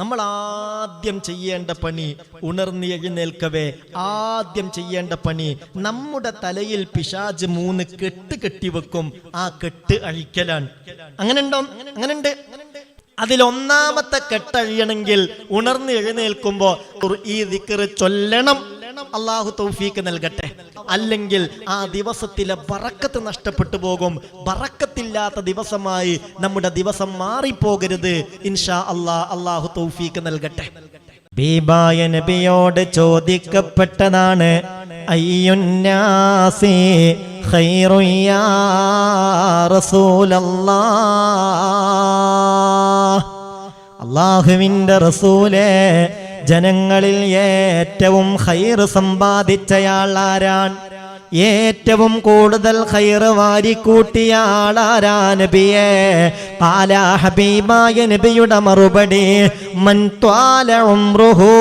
നമ്മൾ ആദ്യം ചെയ്യേണ്ട പണി ഉണർന്ന് എഴുന്നേൽക്കവേ. ആദ്യം ചെയ്യേണ്ട പണി നമ്മുടെ തലയിൽ പിശാജ് മൂന്ന് കെട്ട് കെട്ടിവെക്കും ആ കെട്ട് അഴിക്കലാണ്. അങ്ങനെ ഉണ്ടോ അങ്ങനെ ഉണ്ട് അതിലൊന്നാമത്തെ കെട്ടഴിയണമെങ്കിൽ ഉണർന്ന് എഴുന്നേൽക്കുമ്പോ ഈ ദിക്കറ് ചൊല്ലണം. അള്ളാഹു തൗഫീക്ക് നൽകട്ടെ. അല്ലെങ്കിൽ ആ ദിവസത്തിലെ ബറക്കത്ത് നഷ്ടപ്പെട്ടു പോകും. ബറക്കത്തില്ലാത്ത ദിവസമായി നമ്മുടെ ദിവസം മാറിപ്പോകരുത്. ഇൻഷാ അള്ളാ അള്ളാഹു തൗഫീക്ക് നൽകട്ടെ. ബീബായ നബിയോട് ചോദിക്കപ്പെട്ടതാണ് അയ്യുന്നാസി റസൂലേ ജനങ്ങളിൽ ഏറ്റവും ഹൈർ സമ്പാദിച്ചയാൾ ആരാൻ? ഏറ്റവും കൂടുതൽ ഹൈർ വാരിക്കൂട്ടിയ ആളാരാ നബിയെ? പാലാ ഹബീബായ നബിയുടെ മറുപടി മൻ ത്വാല ഉംറുഹു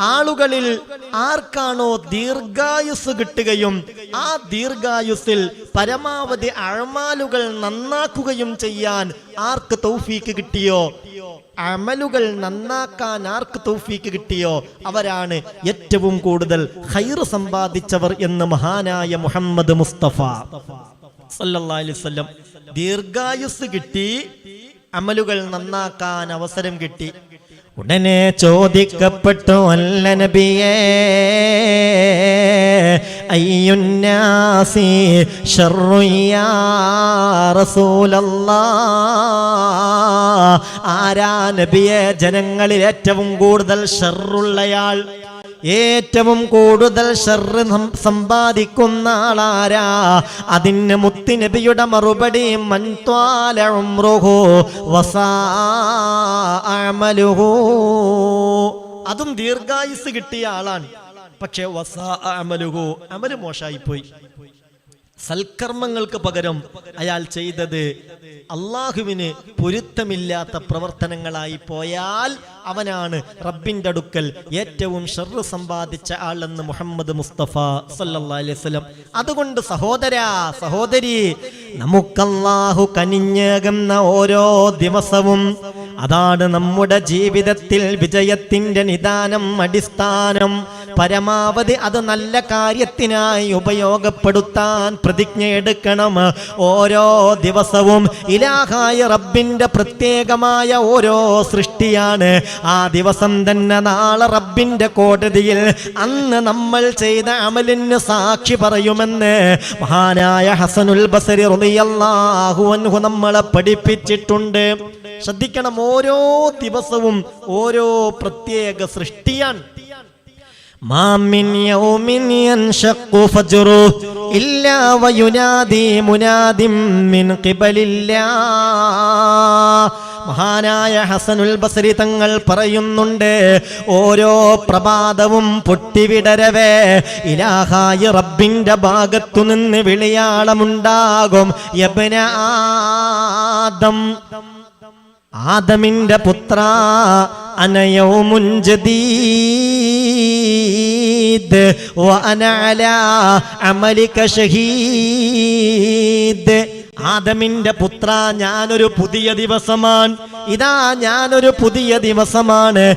ആളുകളിൽ ആർക്കാണോ ദീർഘായുസ് കിട്ടുകയും ആ ദീർഘായുസിൽ പരമാവധി അഴമാലുകൾ നന്നാക്കുകയും ചെയ്യാൻ ആർക്ക് തൗഫീക്ക് കിട്ടിയോ? അമലുകൾ നന്നാക്കാൻ ആർക്ക് തൗഫീക്ക് കിട്ടിയോ? അവരാണ് ഏറ്റവും കൂടുതൽ ഹൈർ സമ്പാദിച്ചവർ എന്ന് മഹാനായ മുഹമ്മദ് മുസ്തഫ. വസല്ലം. ദീർഘായുസ് കിട്ടി അമലുകൾ നന്നാക്കാൻ അവസരം കിട്ടി. ഉടനെ ചോദിക്കപ്പെട്ടു അല്ല നബിയേ അയ്യുന്നാസി ശർറു റസൂലല്ലാ. ആരാ നബിയെ? ജനങ്ങളിൽ ഏറ്റവും കൂടുതൽ ഷർറുള്ളയാൾ. ഏറ്റവും കൂടുതൽ ഷെറ് സമ്പാദിക്കുന്ന ആളാരാ? അതിന് മുത്തുനബിയുടെ മറുപടി അമലുഹു. അതും ദീർഘായുസ് കിട്ടിയ ആളാണ്. പക്ഷെ വസാ അമലുഹു അമൽ മോശായിപ്പോയി. സൽക്കർമ്മങ്ങൾക്ക് പകരം അയാൾ ചെയ്തത് അള്ളാഹുവിന് പൊരുത്തമില്ലാത്ത പ്രവർത്തനങ്ങളായി പോയാൽ അവനാണ് റബ്ബിന്റെ അടുക്കൽ ഏറ്റവും ഷെറു സമ്പാദിച്ച ആളെന്ന് മുഹമ്മദ് മുസ്തഫ സല്ലി വസല്ലം. അതുകൊണ്ട് സഹോദരാ സഹോദരി നമുക്കല്ലാഹു കനിഞ്ഞേകുന്ന ഓരോ ദിവസവും അതാണ് നമ്മുടെ ജീവിതത്തിൽ വിജയത്തിന്റെ നിദാനം അടിസ്ഥാനം. പരമാവധി അത് നല്ല കാര്യത്തിനായി ഉപയോഗപ്പെടുത്താൻ പ്രതിജ്ഞ എടുക്കണം. ഓരോ ദിവസവും ഇലാഹായ റബ്ബിന്റെ പ്രത്യേകമായ ഓരോ സൃഷ്ടിയാണ്. ആ ദിവസം തന്നെ നാളെ റബ്ബിന്റെ കോടതിയിൽ അന്ന് നമ്മൾ ചെയ്ത അമലിന് സാക്ഷി പറയുമെന്ന് മഹാനായ ഹസനുൽ ബസരി റളിയല്ലാഹു അൻഹു നമ്മളെ പഠിപ്പിച്ചിട്ടുണ്ട്. ശ്രദ്ധിക്കണം ഓരോ ദിവസവും ഓരോ പ്രത്യേക സൃഷ്ടിയാണ്. ഫജ്റു ഇല്ലാ മുനാദിം മിൻ ഖിബലില്ലാ. മഹാനായ ഹസനുൽ ബസരി തങ്ങൾ പറയുന്നുണ്ട് ഓരോ പ്രഭാതവും പൊട്ടിവിടരവേ ഇലാഹായ റബ്ബിന്റെ ഭാഗത്തു നിന്ന് വിളിയാളമുണ്ടാകും. ആദം ആദമിന്റെ പുത്ര അനയൗമുൻ ജദീദ് വഅന അലാ അമലിക ഷഹീദ് ആദമിന്റെ പുത്ര ഞാനൊരു പുതിയ ദിവസമാണ് ഇതാ ഞാനൊരു പുതിയ ദിവസമാണ്.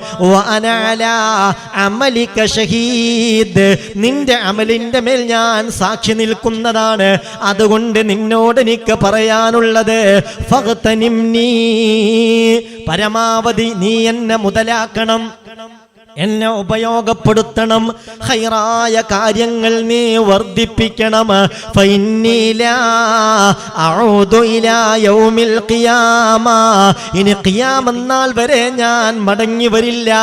അമലിക ഷഹീദ്. നിന്റെ അമലിന്റെ മേൽ ഞാൻ സാക്ഷി നിൽക്കുന്നതാണ്. അതുകൊണ്ട് നിന്നോട് എനിക്ക് പറയാനുള്ളത് ഫഗ്തനിംനീ. പരമാവധി നീ എന്നെ മുതലാക്കണം. എന്നെ ഉപയോഗപ്പെടുത്തണം. ഹൈറായ കാര്യങ്ങൾ നീ വർദ്ധിപ്പിക്കണം. ഇനി കിയാമെന്നാൽ വരെ ഞാൻ മടങ്ങി വരില്ല.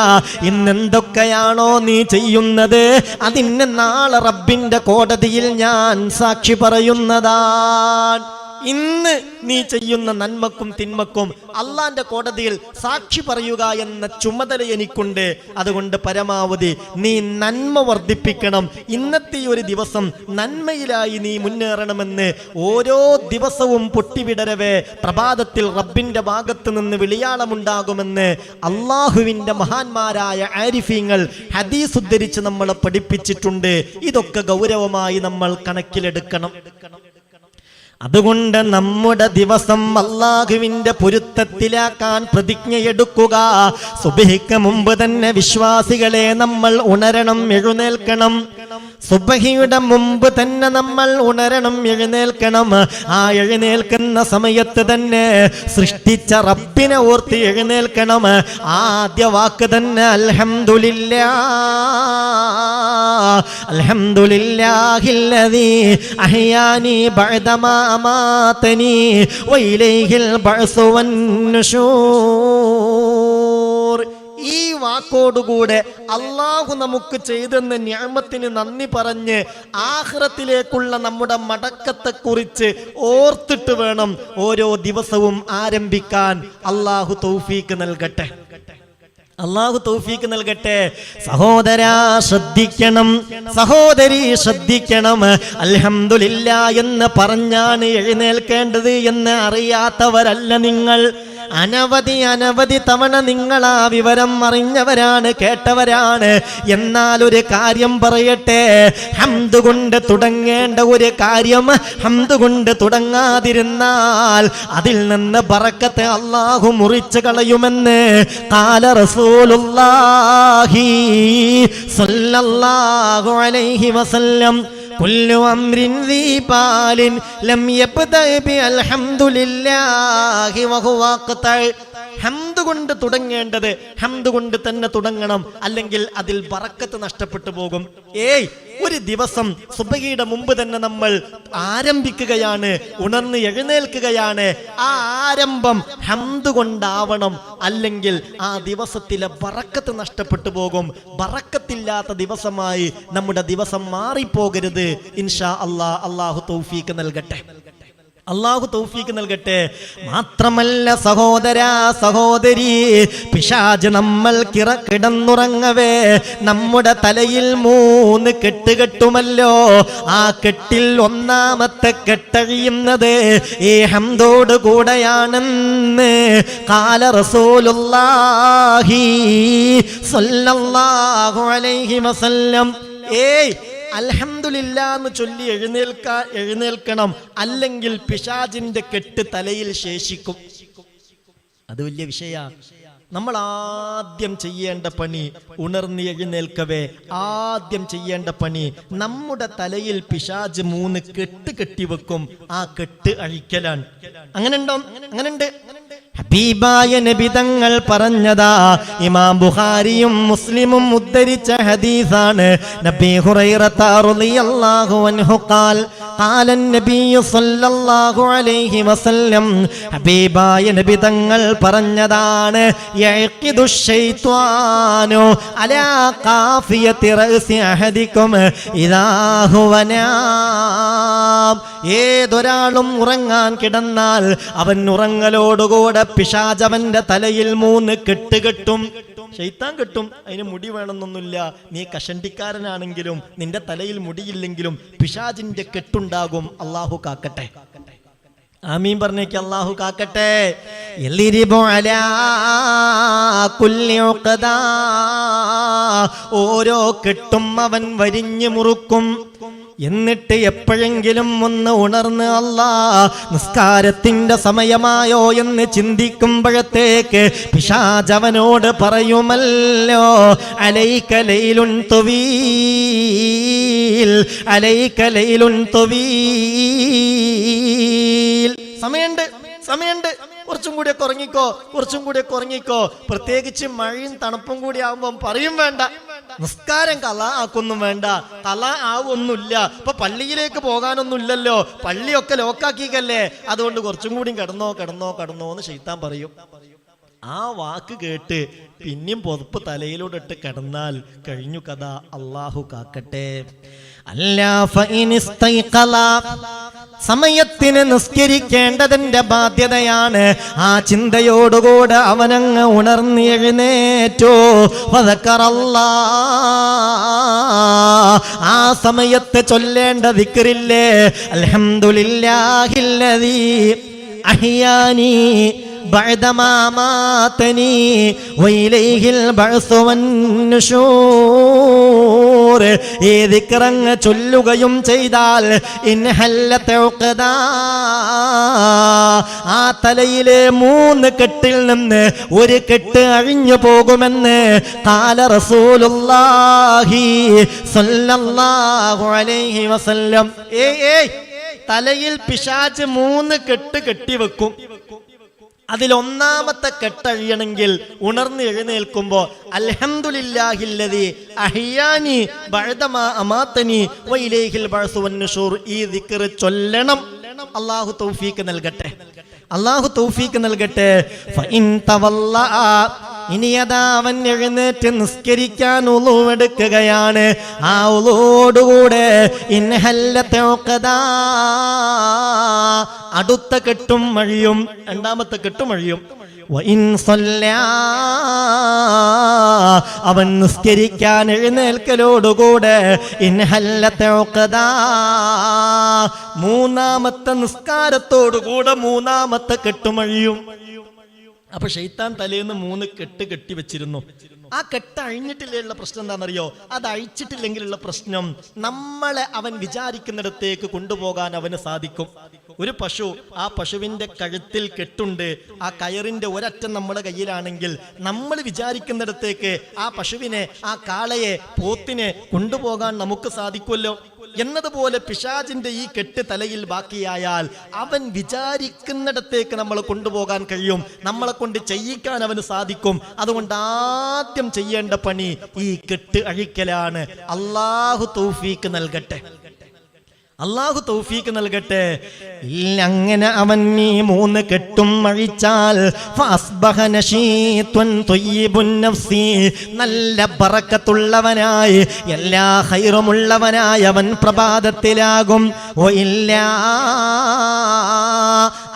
ഇന്നെന്തൊക്കെയാണോ നീ ചെയ്യുന്നത്? അതിന് നാളെ റബ്ബിന്റെ കോടതിയിൽ ഞാൻ സാക്ഷി പറയുന്നതാണ്. ഇന്ന് നീ ചെയ്യുന്ന നന്മക്കും തിന്മക്കും അള്ളാന്റെ കോടതിയിൽ സാക്ഷി പറയുക എന്ന ചുമതല എനിക്കുണ്ട്. അതുകൊണ്ട് പരമാവധി നീ നന്മ വർദ്ധിപ്പിക്കണം. ഇന്നത്തെ ഒരു ദിവസം നന്മയിലായി നീ മുന്നേറണമെന്ന് ഓരോ ദിവസവും പൊട്ടിവിടരവേ. പ്രഭാതത്തിൽ റബ്ബിന്റെ ഭാഗത്ത് നിന്ന് വിളിയാളമുണ്ടാകുമെന്ന് അള്ളാഹുവിന്റെ മഹാന്മാരായ ആരിഫീങ്ങൾ ഹദീസ് ഉദ്ധരിച്ച് നമ്മളെ പഠിപ്പിച്ചിട്ടുണ്ട്. ഇതൊക്കെ ഗൗരവമായി നമ്മൾ കണക്കിലെടുക്കണം. അതുകൊണ്ട് നമ്മുടെ ദിവസം അള്ളാഹുവിന്റെ പൊരുത്തത്തിലാക്കാൻ പ്രതിജ്ഞയെടുക്കുക. സുബഹിക്ക് മുമ്പ് തന്നെ വിശ്വാസികളെ നമ്മൾ ഉണരണം എഴുന്നേൽക്കണം. സുബഹിയുടെ മുമ്പ് തന്നെ നമ്മൾ ഉണരണം എഴുന്നേൽക്കണം. ആ എഴുന്നേൽക്കുന്ന സമയത്ത് തന്നെ സൃഷ്ടിച്ച റബ്ബിനെ ഓർത്ത് എഴുന്നേൽക്കണം. ആദ്യ വാക്ക് തന്നെ അൽഹംദുലില്ലാ അൽഹംദുലില്ലാഹില്ലദീ അഹ്യാനി ബഅദമാ വാക്കോടുകൂടെ അള്ളാഹു നമുക്ക് ചെയ്തെന്ന് ഞാമത്തിന് നന്ദി പറഞ്ഞ് ആഹ്റത്തിലേക്കുള്ള നമ്മുടെ മടക്കത്തെക്കുറിച്ച് ഓർത്തിട്ട് വേണം ഓരോ ദിവസവും ആരംഭിക്കാൻ. അള്ളാഹു തൗഫീക്ക് നൽകട്ടെ. അള്ളാഹു തൗഫീക്ക് നൽകട്ടെ. സഹോദരാ ശ്രദ്ധിക്കണം. സഹോദരി ശ്രദ്ധിക്കണം. അലഹമില്ല എന്ന് പറഞ്ഞാണ് എഴുന്നേൽക്കേണ്ടത് എന്ന് അറിയാത്തവരല്ല നിങ്ങൾ. അനവധി അനവധി തവണ നിങ്ങൾ ആ വിവരം അറിഞ്ഞവരാണ് കേട്ടവരാണ്. എന്നാൽ ഒരു കാര്യം പറയട്ടെ. ഹംദ് കൊണ്ട് തുടങ്ങേണ്ട ഒരു കാര്യം ഹംദ് കൊണ്ട് തുടങ്ങാതിരുന്നാൽ അതിൽ നിന്ന് പറക്കത്തെ അള്ളാഹു മുറിച്ചു കളയുമെന്ന് കാല റസൂലുള്ളാഹി സ്വല്ലല്ലാഹു അലൈഹി വസല്ലം കുല്ലു അംരിൻ ദീ പാലിൻ ലം യബ്തഇ ബി അൽഹംദുലില്ലാഹി വഹുവ ഹംദ് കൊണ്ട് തുടങ്ങേണ്ടത് ഹംദ് കൊണ്ട് തന്നെ തുടങ്ങണം. അല്ലെങ്കിൽ അതിൽ ബറക്കത്ത് നഷ്ടപ്പെട്ടു പോകും. ഏയ് ഒരു ദിവസം സുബഹിയുടെ മുമ്പ് തന്നെ നമ്മൾ ആരംഭിക്കുകയാണ് ഉണർന്ന് എഴുന്നേൽക്കുകയാണ്. ആ ആരംഭം ഹംദ് കൊണ്ടാവണം. അല്ലെങ്കിൽ ആ ദിവസത്തിലെ ബറക്കത്ത് നഷ്ടപ്പെട്ടു പോകും. ബറക്കത്തില്ലാത്ത ദിവസമായി നമ്മുടെ ദിവസം മാറിപ്പോകരുത്. ഇൻഷാ അള്ളാഹ് അള്ളാഹു തൗഫീക്ക് നൽകട്ടെ. അള്ളാഹു തൗഫീക്ക് നൽകട്ടെ. മാത്രമല്ല സഹോദരാ സഹോദരി പിശാജ് നമ്മൾ കിറ കിടന്നുറങ്ങവേ. നമ്മുടെ തലയിൽ മൂന്ന് കെട്ട് കെട്ടുമല്ലോ ആ കെട്ടിൽ ഒന്നാമത്തെ കെട്ടഴിയുന്നത് ഈ ഹംദോട് കൂടെയാണെന്ന് കാല റസൂലുള്ളാഹി സ്വല്ലല്ലാഹു അലൈഹി വസല്ലം. ഏയ് അൽഹംദുലില്ല എന്ന് ചൊല്ലി എഴുന്നേൽക്ക എഴുന്നേൽക്കണം. അല്ലെങ്കിൽ പിശാജിന്റെ കെട്ട് തലയിൽ ശേഷിക്കും. അത് വലിയ വിഷയ. നമ്മൾ ആദ്യം ചെയ്യേണ്ട പണി ഉണർന്ന് എഴുന്നേൽക്കവേ. ആദ്യം ചെയ്യേണ്ട പണി നമ്മുടെ തലയിൽ പിശാജ് മൂന്ന് കെട്ട് കെട്ടിവെക്കും. ആ കെട്ട് അഴിക്കലാണ്. അങ്ങനെ ഉണ്ടോ അങ്ങനെ ഉണ്ട് ഹബീബായ നബിതങ്ങൾ പറഞ്ഞതാ ഇമാം ബുഖാരിയും മുസ്ലിമും ഉദ്ധരിച്ച ഹദീസാണ് നബി ഹുറൈറത റളിയല്ലാഹു അൻഹു ഖാൽ قال النبي صلى الله عليه وسلم ഹബീബായ നബിതങ്ങൾ പറഞ്ഞതാണ് യഖിദു ശൈത്വാനു അലാ ഖാഫിയത്തി റഅസി അഹദിക്കും ഇദാ ഹുവ നാം ഏതൊരാളും ഉറങ്ങാൻ കിടന്നാൽ അവൻ ഉറങ്ങലോടുകൂടെ പിശാചവന്റെ തലയിൽ മൂന്ന് കെട്ടുകെട്ടും ഷെയ്ത്താൻ കെട്ടും. അതിന് മുടി വേണമെന്നൊന്നുമില്ല. നീ കഷണ്ടിക്കാരനാണെങ്കിലും നിന്റെ തലയിൽ മുടിയില്ലെങ്കിലും പിശാജിന്റെ കെട്ടുണ്ടാകും. അള്ളാഹു കാക്കട്ടെ. ആമീൻ പറഞ്ഞേക്ക് അള്ളാഹു കാക്കട്ടെ. ഓരോ കെട്ടും അവൻ വരിഞ്ഞു മുറുക്കും. എന്നിട്ട് എപ്പോഴെങ്കിലും ഒന്ന് ഉണർന്ന് അല്ലാ നിസ്കാരത്തിന്റെ സമയമായോ എന്ന് ചിന്തിക്കുമ്പോഴത്തേക്ക് പിശാചവനോട് പറയുമല്ലോ അലൈക്കലയിലുൺ തൊവീൽ അലൈക്കലയിലുൺ തൊവീൽ. സമയമുണ്ട് സമയമുണ്ട് കുറച്ചും കൂടി ഉറങ്ങിക്കോ കുറച്ചും കൂടി ഉറങ്ങിക്കോ. പ്രത്യേകിച്ച് മഴയും തണുപ്പും കൂടി ആകുമ്പം പറയും വേണ്ട. നിസ്കാരം കല ആക്കൊന്നും വേണ്ട. കല ആവൊന്നുമില്ല. ഇപ്പൊ പള്ളിയിലേക്ക് പോകാനൊന്നും ഇല്ലല്ലോ പള്ളിയൊക്കെ ലോക്കാക്കിക്കല്ലേ അതുകൊണ്ട് കുറച്ചും കൂടി കിടന്നോ കിടന്നോ കിടന്നോ എന്ന് ഷെയ്ത്താൻ പറയും. ആ വാക്ക് കേട്ട് പിന്നെയും പൊതുപ്പ് തലയിലൂടെ ഇട്ട് കിടന്നാൽ കഴിഞ്ഞു കഥ അള്ളാഹു കാക്കട്ടെ. സമയത്തിന് നിസ്കരിക്കേണ്ടതിന്റെ ബാധ്യതയാണ് ആ ചിന്തയോടുകൂടെ അവനങ്ങ് ഉണർന്ന് എഴുന്നേറ്റോ വദക്കറല്ലാ. ആ സമയത്ത് ചൊല്ലേണ്ട ദിക്കറില്ലേ അലഹമില്ലാഹില്ലീ അഹിയാനി بعدما ماتني وإليه البعث والنشور ഈ ദിക്റങ്ങ് ചൊല്ലുകയും ചെയ്താൽ ഇൻഹല്ലത്തെ ഉഖദാ. ആ തലയിലെ മൂന്ന് കെട്ടിൽ നിന്ന് ഒരു കെട്ട് അഴിഞ്ഞു പോകുമെന്ന് കാല റസൂലുള്ളാഹി സ്വല്ലല്ലാഹു അലൈഹി വസല്ലം ഏയ് ഏയ് തലയിൽ പിശാച് മൂന്ന് കെട്ട് കെട്ടിവെക്കും അതിൽ ഒന്നാമത്തെ കെട്ടഴിയണമെങ്കിൽ ഉണർന്ന് എഴുന്നേൽക്കുമ്പോ അൽഹംദുലില്ലാഹില്ലദി അഹിയാനി ഈ ചൊല്ലണം. അല്ലാഹു നൽകട്ടെ. അല്ലാഹു തൗഫീക്ക് നൽകട്ടെ. ഫഇൻ തവല്ല ഇനി അതാ അവൻ എഴുന്നേറ്റ് നിസ്കരിക്കാൻ ഉളുവെടുക്കുകയാണ് ആ ഉളുവോടുകൂടെ ഇൻഹല്ലത്തെ ഉഖദാ. അടുത്ത കെട്ടും മഴയും രണ്ടാമത്തെ കെട്ടും മഴയും. അവൻ നിസ്കരിക്കാൻ എഴുന്നേൽക്കലോടുകൂടെ. മൂന്നാമത്തെ നിസ്കാരത്തോടുകൂടെ മൂന്നാമത്തെ കെട്ടുമഴിയും അപ്പൊ ഷെയ്ത്താൻ തലേന്ന് മൂന്ന് കെട്ട് കെട്ടി വെച്ചിരുന്നു. ആ കെട്ട് അഴിഞ്ഞിട്ടില്ലുള്ള പ്രശ്നം എന്താണെന്നറിയോ? അത് അഴിച്ചിട്ടില്ലെങ്കിലുള്ള പ്രശ്നം നമ്മളെ അവൻ വിചാരിക്കുന്നിടത്തേക്ക് കൊണ്ടുപോകാൻ അവന് സാധിക്കും. ഒരു പശു ആ പശുവിന്റെ കഴുത്തിൽ കെട്ടുണ്ട് ആ കയറിന്റെ ഒരറ്റം നമ്മുടെ കയ്യിലാണെങ്കിൽ നമ്മൾ വിചാരിക്കുന്നിടത്തേക്ക് ആ പശുവിനെ ആ കാളയെ പോത്തിനെ കൊണ്ടുപോകാൻ നമുക്ക് സാധിക്കുമല്ലോ. എന്നതുപോലെ പിശാജിന്റെ ഈ കെട്ട് തലയിൽ ബാക്കിയായാൽ അവൻ വിചാരിക്കുന്നിടത്തേക്ക് നമ്മൾ കൊണ്ടുപോകാൻ കഴിയും. നമ്മളെ കൊണ്ട് ചെയ്യിക്കാൻ അവന് സാധിക്കും. അതുകൊണ്ട് ആദ്യം ചെയ്യേണ്ട പണി ഈ കെട്ട് അഴിക്കലാണ്. അള്ളാഹു തൗഫീക്ക് നൽകട്ടെ. അള്ളാഹു തൗഫീക്ക് നൽകട്ടെ. ഇല്ല അങ്ങനെ അവൻ നീ മൂന്ന് കെട്ടും അഴിച്ചാൽ. നല്ല പറക്കത്തുള്ളവനായി എല്ലാ ഹൈറുമുള്ളവനായി അവൻ പ്രഭാതത്തിലാകും. ഓ ഇല്ല.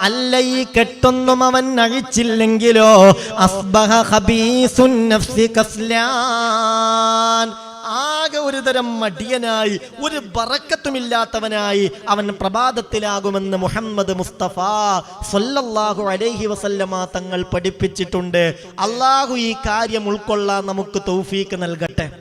അല്ല ഈ കെട്ടൊന്നും അവൻ അഴിച്ചില്ലെങ്കിലോ അസ്ബഹ ഖബീസുൻ നഫ്സി കസ്ലാൻ. ആകെ ഒരു തരം മടിയനായി ഒരു ബറക്കത്തുമില്ലാത്തവനായി അവൻ പ്രഭാതത്തിലാകുമെന്ന് മുഹമ്മദ് മുസ്തഫ സല്ലല്ലാഹു അലൈഹി വസല്ലമ തങ്ങൾ പഠിപ്പിച്ചിട്ടുണ്ട്. അള്ളാഹു ഈ കാര്യം ഉൾക്കൊള്ളാൻ നമുക്ക് തൗഫീക്ക് നൽകട്ടെ.